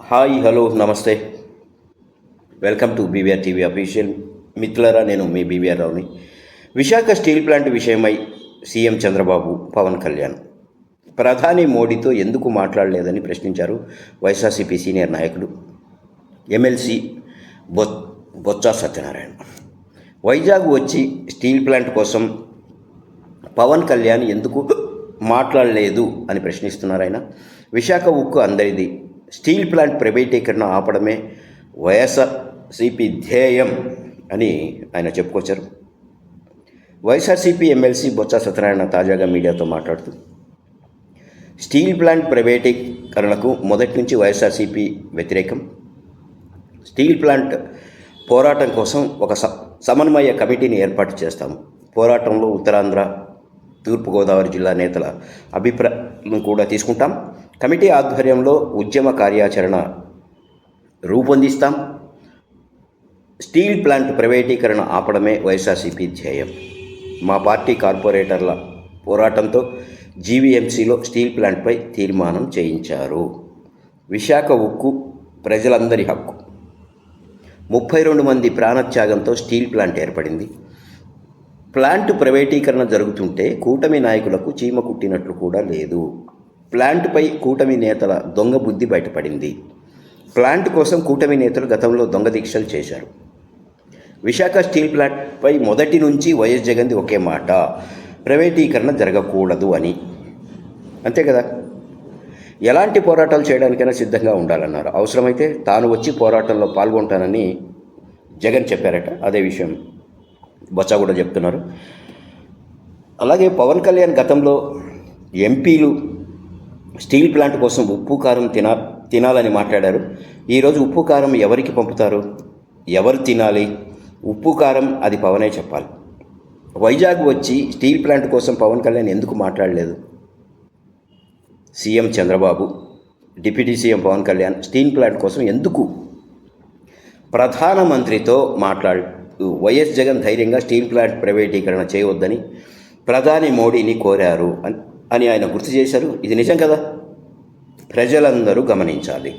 Hi hello నమస్తే. Welcome to BVR TV official. మిత్రులరా నేను మీ బీవీఆర్ రావుని. విశాఖ స్టీల్ ప్లాంట్ విషయమై సీఎం చంద్రబాబు పవన్ కళ్యాణ్. ప్రధాని మోడీతో ఎందుకు మాట్లాడలేదని ప్రశ్నించారు వైఎస్ఆర్సీపీ సీనియర్ నాయకుడు ఎమ్మెల్సీ బొ బొత్స సత్యనారాయణ. వైజాగ్ వచ్చి స్టీల్ ప్లాంట్ కోసం పవన్ కళ్యాణ్ ఎందుకు మాట్లాడలేదు అని ప్రశ్నిస్తున్నారు ఆయన. విశాఖ ఉక్కు అందరిది స్టీల్ ప్లాంట్ ప్రైవేటీకరణ ఆపడమే వైఎస్ఆర్సీపీ ధ్యేయం అని ఆయన చెప్పుకొచ్చారు. వైఎస్ఆర్సీపీ ఎమ్మెల్సీ బొత్స సత్యనారాయణ తాజాగా మీడియాతో మాట్లాడుతూ స్టీల్ ప్లాంట్ ప్రైవేటీకరణకు మొదటి నుంచి వైఎస్ఆర్సీపీ వ్యతిరేకం. స్టీల్ ప్లాంట్ పోరాటం కోసం ఒక స సమన్వయ కమిటీని ఏర్పాటు చేస్తాము. పోరాటంలో ఉత్తరాంధ్ర తూర్పుగోదావరి జిల్లా నేతల అభిప్రాయం కూడా తీసుకుంటాం. కమిటీ ఆధ్వర్యంలో ఉద్యమ కార్యాచరణ రూపొందిస్తాం. స్టీల్ ప్లాంట్ ప్రైవేటీకరణ ఆపడమే వైఎస్ఆర్సీపీ ధ్యేయం. మా పార్టీ కార్పొరేటర్ల పోరాటంతో జీవీఎంసీలో స్టీల్ ప్లాంట్పై తీర్మానం చేయించారు. విశాఖ ఉక్కు ప్రజలందరి హక్కు. ముప్పై రెండు మంది ప్రాణత్యాగంతో స్టీల్ ప్లాంట్ ఏర్పడింది. ప్లాంట్ ప్రైవేటీకరణ జరుగుతుంటే కూటమి నాయకులకు చీమ కుట్టినట్లు కూడా లేదు. ప్లాంట్పై కూటమి నేతల దొంగ బుద్ధి బయటపడింది. ప్లాంట్ కోసం కూటమి నేతలు గతంలో దొంగ దీక్షలు చేశారు. విశాఖ స్టీల్ ప్లాంట్పై మొదటి నుంచి వైఎస్ జగన్ది ఒకే మాట ప్రైవేటీకరణ జరగకూడదు అని. అంతే కదా? ఎలాంటి పోరాటాలు చేయడానికైనా సిద్ధంగా ఉండాలన్నారు. అవసరమైతే తాను వచ్చి పోరాటంలో పాల్గొంటానని జగన్ చెప్పారట. అదే విషయం బొత్స కూడా చెప్తున్నారు. అలాగే పవన్ కళ్యాణ్ గతంలో ఎంపీలు స్టీల్ ప్లాంట్ కోసం ఉప్పు కారం తినా తినాలని మాట్లాడారు. ఈరోజు ఉప్పు కారం ఎవరికి పంపుతారు? ఎవరు తినాలి? ఉప్పు కారం అది పవనే చెప్పాలి. వైజాగ్ వచ్చి స్టీల్ ప్లాంట్ కోసం పవన్ కళ్యాణ్ ఎందుకు మాట్లాడలేదు? CM Chandrababu deputy CM Pawan Kalyan steel plant కోసం ఎందుకు? ప్రధానమంత్రితో మాట్లాడు. వైఎస్ జగన్ ధైర్యంగా స్టీల్ ప్లాంట్ ప్రైవేటీకరణ చేయవద్దని ప్రధాని మోడీని కోరారు అని అని ఆయన గుర్తు చేశారు. ఇది నిజం కదా? ప్రజలందరూ గమనించాలి.